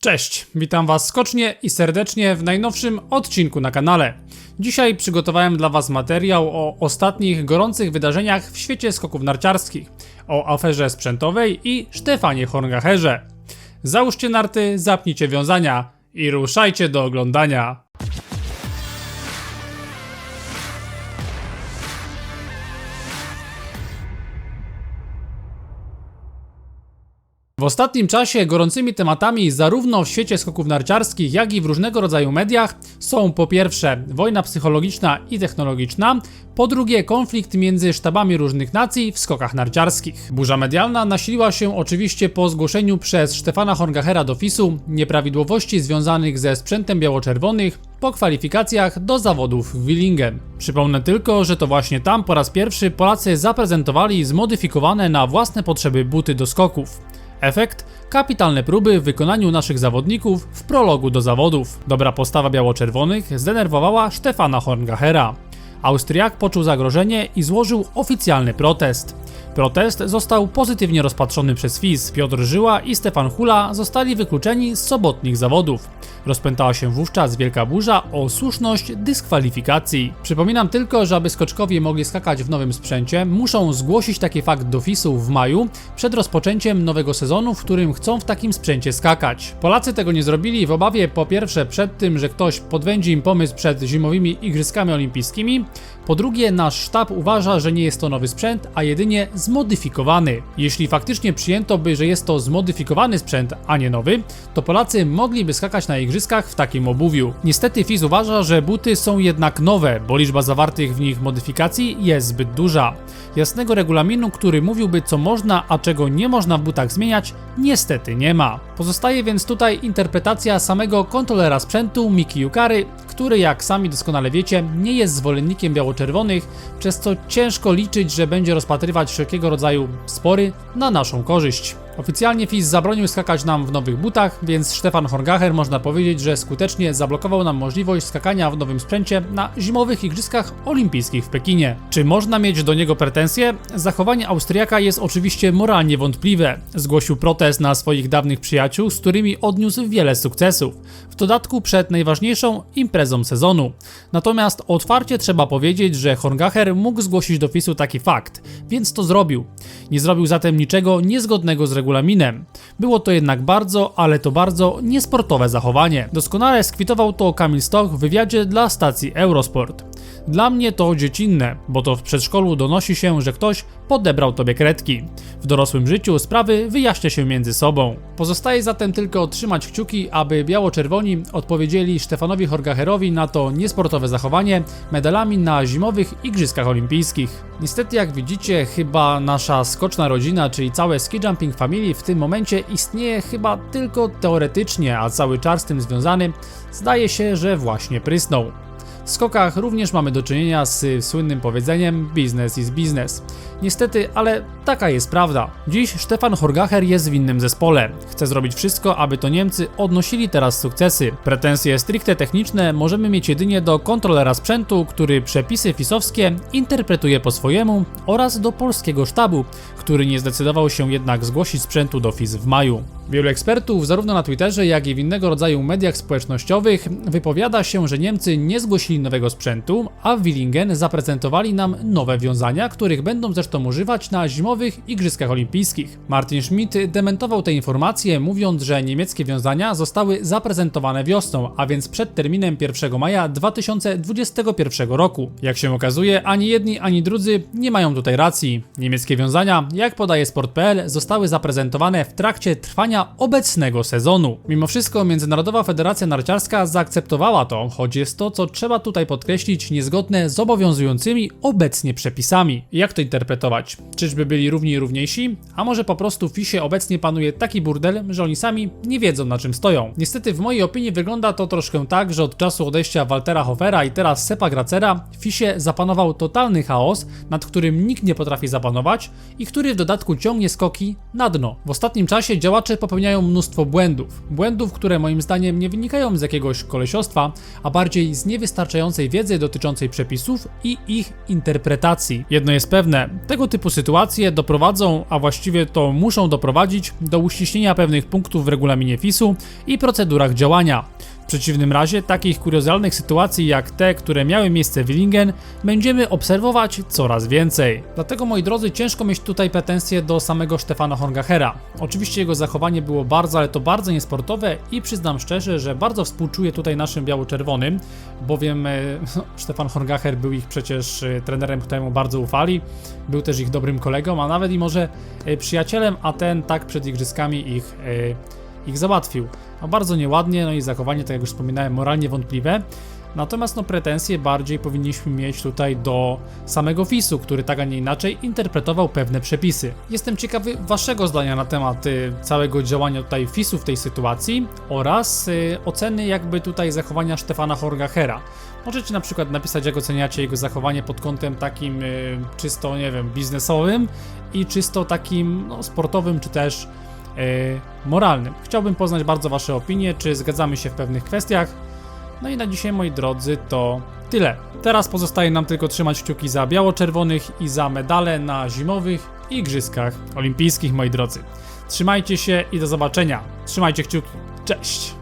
Cześć, witam Was skocznie i serdecznie w najnowszym odcinku na kanale. Dzisiaj przygotowałem dla Was materiał o ostatnich gorących wydarzeniach w świecie skoków narciarskich, o aferze sprzętowej i Stefanie Horngacherze. Załóżcie narty, zapnijcie wiązania i ruszajcie do oglądania. W ostatnim czasie gorącymi tematami zarówno w świecie skoków narciarskich, jak i w różnego rodzaju mediach są po pierwsze wojna psychologiczna i technologiczna, po drugie konflikt między sztabami różnych nacji w skokach narciarskich. Burza medialna nasiliła się oczywiście po zgłoszeniu przez Stefana Horngachera do FIS-u nieprawidłowości związanych ze sprzętem biało-czerwonych po kwalifikacjach do zawodów w Willingen. Przypomnę tylko, że to właśnie tam po raz pierwszy Polacy zaprezentowali zmodyfikowane na własne potrzeby buty do skoków. Efekt? Kapitalne próby w wykonaniu naszych zawodników w prologu do zawodów. Dobra postawa biało-czerwonych zdenerwowała Stefana Horngachera. Austriak poczuł zagrożenie i złożył oficjalny protest. Protest został pozytywnie rozpatrzony przez FIS. Piotr Żyła i Stefan Hula zostali wykluczeni z sobotnich zawodów. Rozpętała się wówczas wielka burza o słuszność dyskwalifikacji. Przypominam tylko, że aby skoczkowie mogli skakać w nowym sprzęcie, muszą zgłosić taki fakt do FIS-u w maju przed rozpoczęciem nowego sezonu, w którym chcą w takim sprzęcie skakać. Polacy tego nie zrobili w obawie po pierwsze przed tym, że ktoś podwędzi im pomysł przed zimowymi igrzyskami olimpijskimi, po drugie nasz sztab uważa, że nie jest to nowy sprzęt, a jedynie zmodyfikowany. Jeśli faktycznie przyjęto by, że jest to zmodyfikowany sprzęt, a nie nowy, to Polacy mogliby skakać na igrzyskach w takim obuwiu. Niestety FIS uważa, że buty są jednak nowe, bo liczba zawartych w nich modyfikacji jest zbyt duża. Jasnego regulaminu, który mówiłby co można, a czego nie można w butach zmieniać, niestety nie ma. Pozostaje więc tutaj interpretacja samego kontrolera sprzętu Miki Yukary, który jak sami doskonale wiecie, nie jest zwolennikiem biało-czerwonych, przez co ciężko liczyć, że będzie rozpatrywać wszelkiego rodzaju spory na naszą korzyść. Oficjalnie FIS zabronił skakać nam w nowych butach, więc Stefan Horgacher można powiedzieć, że skutecznie zablokował nam możliwość skakania w nowym sprzęcie na zimowych Igrzyskach Olimpijskich w Pekinie. Czy można mieć do niego pretensje? Zachowanie Austriaka jest oczywiście moralnie wątpliwe. Zgłosił protest na swoich dawnych przyjaciół, z którymi odniósł wiele sukcesów. W dodatku przed najważniejszą imprezą sezonu. Natomiast otwarcie trzeba powiedzieć, że Horngacher mógł zgłosić do FIS-u taki fakt, więc to zrobił. Nie zrobił zatem niczego niezgodnego z regulaminem. Było to jednak bardzo, ale to bardzo niesportowe zachowanie. Doskonale skwitował to Kamil Stoch w wywiadzie dla stacji Eurosport. Dla mnie to dziecinne, bo to w przedszkolu donosi się, że ktoś podebrał tobie kredki. W dorosłym życiu sprawy wyjaśnia się między sobą. Pozostaje zatem tylko trzymać kciuki, aby biało-czerwoni odpowiedzieli Stefanowi Horgacherowi na to niesportowe zachowanie medalami na zimowych Igrzyskach Olimpijskich. Niestety, jak widzicie, chyba nasza skoczna rodzina, czyli całe ski jumping family w tym momencie istnieje chyba tylko teoretycznie, a cały czar z tym związany zdaje się, że właśnie prysnął. Skokach również mamy do czynienia z słynnym powiedzeniem business is business. Niestety, ale taka jest prawda. Dziś Stefan Horgacher jest w innym zespole. Chce zrobić wszystko, aby to Niemcy odnosili teraz sukcesy. Pretensje stricte techniczne możemy mieć jedynie do kontrolera sprzętu, który przepisy fisowskie interpretuje po swojemu oraz do polskiego sztabu, który nie zdecydował się jednak zgłosić sprzętu do FIS w maju. Wielu ekspertów, zarówno na Twitterze, jak i w innego rodzaju mediach społecznościowych, wypowiada się, że Niemcy nie zgłosili nowego sprzętu, a w Willingen zaprezentowali nam nowe wiązania, których będą zresztą używać na zimowych Igrzyskach Olimpijskich. Martin Schmidt dementował te informacje, mówiąc, że niemieckie wiązania zostały zaprezentowane wiosną, a więc przed terminem 1 maja 2021 roku. Jak się okazuje, ani jedni, ani drudzy nie mają tutaj racji. Niemieckie wiązania, jak podaje sport.pl, zostały zaprezentowane w trakcie trwania obecnego sezonu. Mimo wszystko Międzynarodowa Federacja Narciarska zaakceptowała to, choć jest to, co trzeba tutaj podkreślić, niezgodne z obowiązującymi obecnie przepisami. Jak to interpretować? Czyżby byli równi i równiejsi? A może po prostu w FISie obecnie panuje taki burdel, że oni sami nie wiedzą na czym stoją. Niestety w mojej opinii wygląda to troszkę tak, że od czasu odejścia Waltera Hofera i teraz Sepa Gracera w FISie zapanował totalny chaos, nad którym nikt nie potrafi zapanować i który w dodatku ciągnie skoki na dno. W ostatnim czasie działacze popełniają mnóstwo błędów. Błędów, które moim zdaniem nie wynikają z jakiegoś kolesiostwa, a bardziej z niewystarczającego wystarczającej wiedzy dotyczącej przepisów i ich interpretacji. Jedno jest pewne, tego typu sytuacje doprowadzą, a właściwie to muszą doprowadzić do uściśnienia pewnych punktów w regulaminie FIS-u i procedurach działania. Przeciwnym razie takich kuriozalnych sytuacji jak te, które miały miejsce w Willingen, będziemy obserwować coraz więcej. Dlatego moi drodzy, ciężko mieć tutaj pretensje do samego Stefana Horngachera. Oczywiście jego zachowanie było bardzo, ale to bardzo niesportowe i przyznam szczerze, że bardzo współczuję tutaj naszym biało-czerwonym, bowiem e, Stefan Horngacher był ich przecież e, trenerem, któremu bardzo ufali, był też ich dobrym kolegą, a nawet i może e, przyjacielem, a ten tak przed igrzyskami ich e, ich załatwił. No bardzo nieładnie, no i zachowanie, tak jak już wspominałem, moralnie wątpliwe. Natomiast no pretensje bardziej powinniśmy mieć tutaj do samego FIS-u, który tak a nie inaczej interpretował pewne przepisy. Jestem ciekawy waszego zdania na temat y, całego działania tutaj FIS-u w tej sytuacji oraz y, oceny jakby tutaj zachowania Stefana Horgachera. Możecie na przykład napisać jak oceniacie jego zachowanie pod kątem takim y, czysto, nie wiem, biznesowym i czysto takim no, sportowym czy też moralnym. Chciałbym poznać bardzo Wasze opinie, czy zgadzamy się w pewnych kwestiach. No i na dzisiaj, moi drodzy, to tyle. Teraz pozostaje nam tylko trzymać kciuki za biało-czerwonych i za medale na zimowych igrzyskach olimpijskich, moi drodzy. Trzymajcie się i do zobaczenia. Trzymajcie kciuki. Cześć!